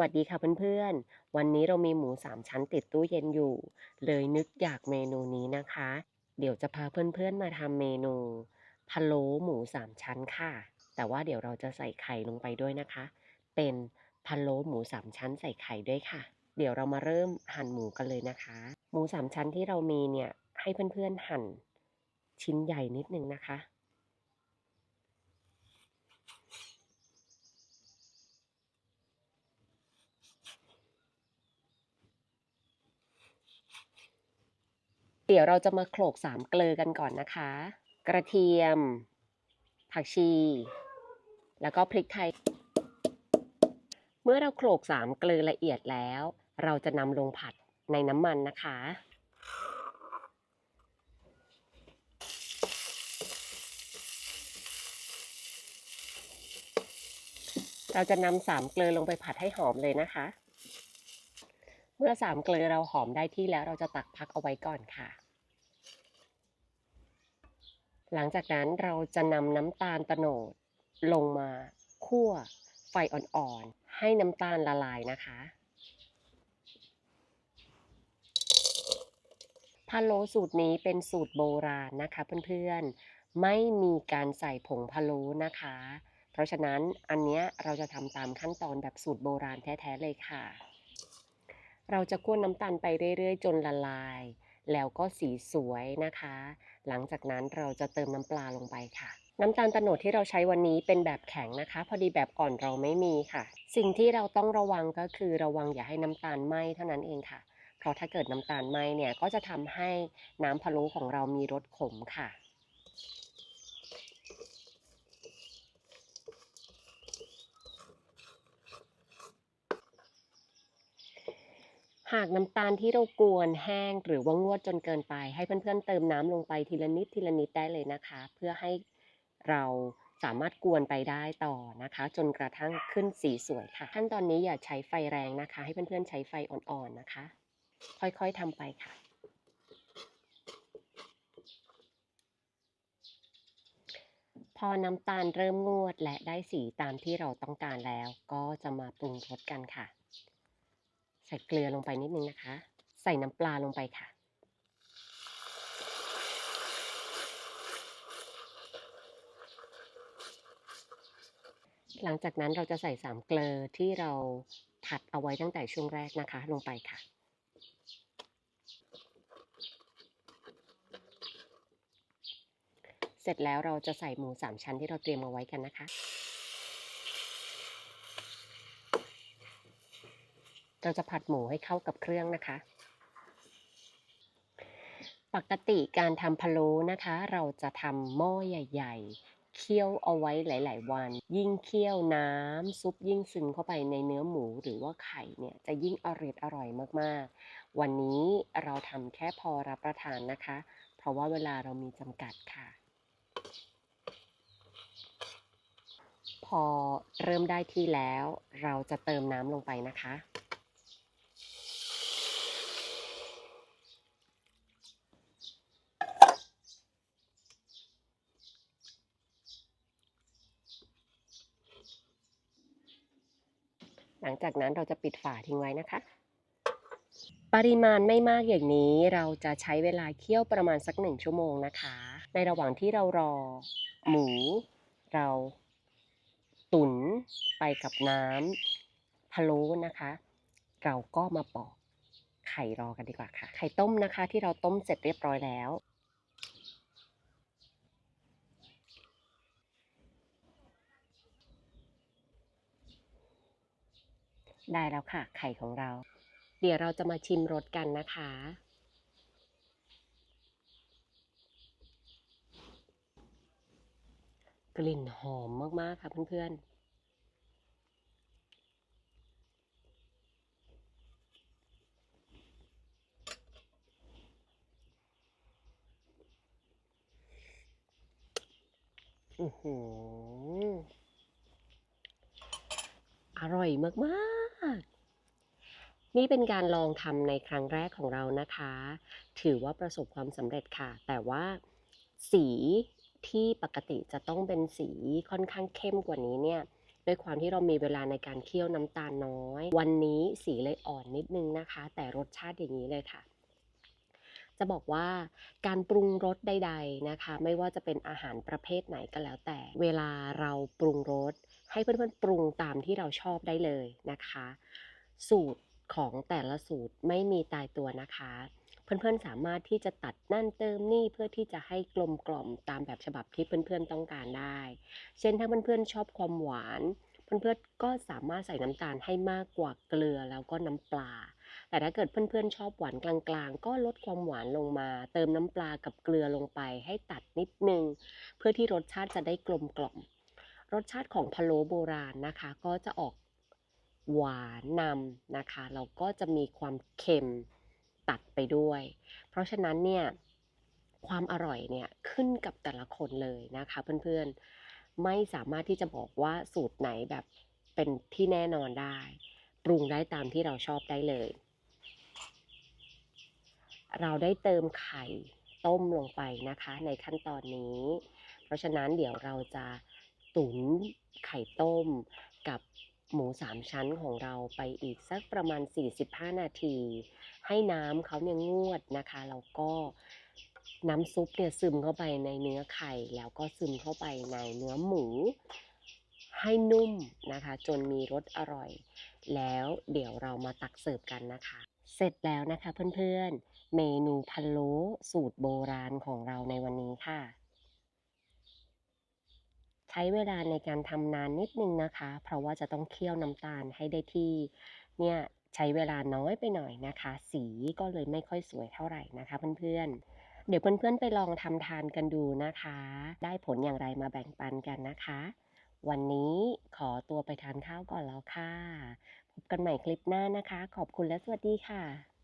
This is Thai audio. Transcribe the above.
วัสดีค่ะเพื่อนๆ วันนี้เรามีหมูสามชั้นติดตู้เย็นอยู่ เลยนึกอยากเมนูนี้นะคะ เดี๋ยวจะพาเพื่อนๆมาทำเมนูพะโล้หมูสามชั้นค่ะ แต่ว่าเดี๋ยวเราจะใส่ไข่ลงไปด้วยนะคะ เป็นพะโล้หมูสามชั้นใส่ไข่ด้วยค่ะ เดี๋ยวเรามาเริ่มหั่นหมูกันเลยนะคะ หมูสามชั้นที่เรามีเนี่ยให้เพื่อนๆหั่น ชิ้นใหญ่นิดนึงนะคะ เดี๋ยวเราจะมาโขลกสามเกลือกันก่อนนะคะ กระเทียม ผักชี แล้วก็พริกไทย เมื่อเราโขลกสามเกลือละเอียดแล้ว เราจะนำลงผัดในน้ำมันนะคะเราจะนำสามเกลือลงไปผัดให้หอมเลยนะคะ เมื่อสามเกลือเราหอมได้ที่แล้วเราจะตักพักเอาไว้ก่อนค่ะ หลังจากนั้นเราจะนำน้ำตาลโตนดลงมาคั่วไฟอ่อนๆ ให้น้ำตาลละลายนะคะ พะโล้สูตรนี้เป็นสูตรโบราณนะคะเพื่อนๆ ไม่มีการใส่ผงพะโล้นะคะ เพราะฉะนั้นอันเนี้ยเราจะทำตามขั้นตอนแบบสูตรโบราณแท้ๆเลยค่ะ เราจะคั่วน้ำตาลไปเรื่อยๆ จนละลาย แล้วก็สีสวยนะคะ หลังจากนั้นเราจะเติมน้ำปลาลงไปค่ะ น้ำตาลตะโนดที่เราใช้วันนี้เป็นแบบแข็งนะคะ พอดีแบบอ่อนเราไม่มีค่ะ สิ่งที่เราต้องระวังก็คือระวังอย่าให้น้ำตาลไหม้เท่านั้นเองค่ะ เพราะถ้าเกิดน้ำตาลไหม้เนี่ยก็จะทำให้น้ำพะโล้ของเรามีรสขมค่ะ หากน้ำตาลที่เรากวนแห้งหรือว่างวดจนเกินไป ให้เพื่อนๆเติมน้ำลงไปทีละนิดทีละนิดได้เลยนะคะ เพื่อให้เราสามารถกวนไปได้ต่อนะคะ จนกระทั่งขึ้นสีสวยค่ะขั้นตอนนี้อย่าใช้ไฟแรงนะคะ ให้เพื่อนๆใช้ไฟอ่อนๆนะคะ ค่อยๆทำไปค่ะ พอน้ำตาลเริ่มงวดและได้สีตามที่เราต้องการแล้ว ก็จะมาปรุงรสกันค่ะ ใส่เกลือลงไปนิดนึงนะคะ ใส่น้ำปลาลงไปค่ะ หลังจากนั้นเราจะใส่สามเกลือที่เราผัดเอาไว้ตั้งแต่ช่วงแรกนะคะ ลงไปค่ะ เสร็จแล้วเราจะใส่หมูสามชั้นที่เราเตรียมเอาไว้กันนะคะ เราจะผัดหมูให้เข้ากับเครื่องนะคะ ปกติการทำพะโล้นะคะ เราจะทำหม้อใหญ่ๆเคี่ยวเอาไว้หลาย ๆ วัน ยิ่งเคี่ยวน้ำซุปยิ่งซึมเข้าไปในเนื้อหมูหรือว่าไข่เนี่ยจะยิ่งอร่อยอร่อยมากๆ วันนี้เราทำแค่พอรับประทานนะคะ เพราะว่าเวลาเรามีจำกัดค่ะ พอเริ่มได้ที่แล้ว เราจะเติมน้ำลงไปนะคะ หลังจากนั้นเราจะปิดฝาทิ้งไว้นะคะ ปริมาณไม่มากอย่างนี้เราจะใช้เวลาเคี่ยวประมาณสักหนึ่งชั่วโมงนะคะ ในระหว่างที่เรารอหมูเราตุ๋นไปกับน้ำพะโล้นะคะ เราก็มาปอกไข่รอกันดีกว่าค่ะ ไข่ต้มนะคะที่เราต้มเสร็จเรียบร้อยแล้ว ได้แล้วค่ะ ไข่ของเรา เดี๋ยวเราจะมาชิมรสกันนะคะ กลิ่นหอมมาก ๆ ค่ะเพื่อนๆอือหื อร่อยมากๆ นี่เป็นการลองทำในครั้งแรกของเรานะคะ ถือว่าประสบความสำเร็จค่ะ แต่ว่าสีที่ปกติจะต้องเป็นสีค่อนข้างเข้มกว่านี้เนี่ยด้วยความที่เรามีเวลาในการเคี่ยวน้ำตาลน้อย วันนี้สีเลยอ่อนนิดนึงนะคะ แต่รสชาติอย่างนี้เลยค่ะ จะบอกว่าการปรุงรสใด ๆนะคะ ไม่ว่าจะเป็นอาหารประเภทไหนก็แล้วแต่ เวลาเราปรุงรส ให้เพื่อนๆ ปรุงตามที่เราชอบได้เลยนะคะ สูตรของแต่ละสูตรไม่มีตายตัวนะคะ เพื่อนๆสามารถที่จะตัดนั่นเติมนี่เพื่อที่จะให้กลมกล่อมตามแบบฉบับที่เพื่อนๆต้องการได้ เช่นถ้าเพื่อนๆชอบความหวาน เพื่อนๆก็สามารถใส่น้ำตาลให้มากกว่าเกลือแล้วก็น้ำปลา แต่ถ้าเกิดเพื่อนๆชอบหวานกลางๆ ก็ลดความหวานลงมา เติมน้ำปลากับเกลือลงไปให้ตัดนิดนึง เพื่อที่รสชาติจะได้กลมกล่อม รสชาติของพะโล้โบราณนะคะ ก็จะออกหวานนำนะคะแล้วก็จะมีความเค็มตัดไปด้วย เพราะฉะนั้นเนี่ยความอร่อยเนี่ยขึ้นกับแต่ละคนเลยนะคะเพื่อนๆไม่สามารถที่จะบอกว่าสูตรไหนแบบเป็นที่แน่นอนได้ ปรุงได้ตามที่เราชอบได้เลย เราได้เติมไข่ต้มลงไปนะคะในขั้นตอนนี้ เพราะฉะนั้นเดี๋ยวเราจะ ตุ๋นไข่ต้ม กับหมูสามชั้นของเราไปอีกสักประมาณ 45 นาที ให้น้ำเขาเนี่ยงวดนะคะแล้วก็น้ำซุปเนี่ยซึมเข้าไปในเนื้อไข่ แล้วก็ซึมเข้าไปในเนื้อหมู ให้นุ่มนะคะ จนมีรสอร่อย แล้วเดี๋ยวเรามาตักเสิร์ฟกันนะคะ เสร็จแล้วนะคะเพื่อนๆ เมนูพะโล้สูตรโบราณของเราในวันนี้ค่ะ ช้เวลาในการทำนานนิดนึงนะคะ เพราะว่าจะต้องเคี่ยวน้ำตาลให้ได้ที่ เนี่ยใช้เวลาน้อยไปหน่อยนะคะ สีก็เลยไม่ค่อยสวยเท่าไหร่นะคะเพื่อนๆ เดี๋ยวเพื่อนๆไปลองทำทานกันดูนะคะ ได้ผลอย่างไรมาแบ่งปันกันนะคะ วันนี้ขอตัวไปทานข้าวก่อนแล้วค่ะ พบกันใหม่คลิปหน้านะคะ ขอบคุณและสวัสดีค่ะ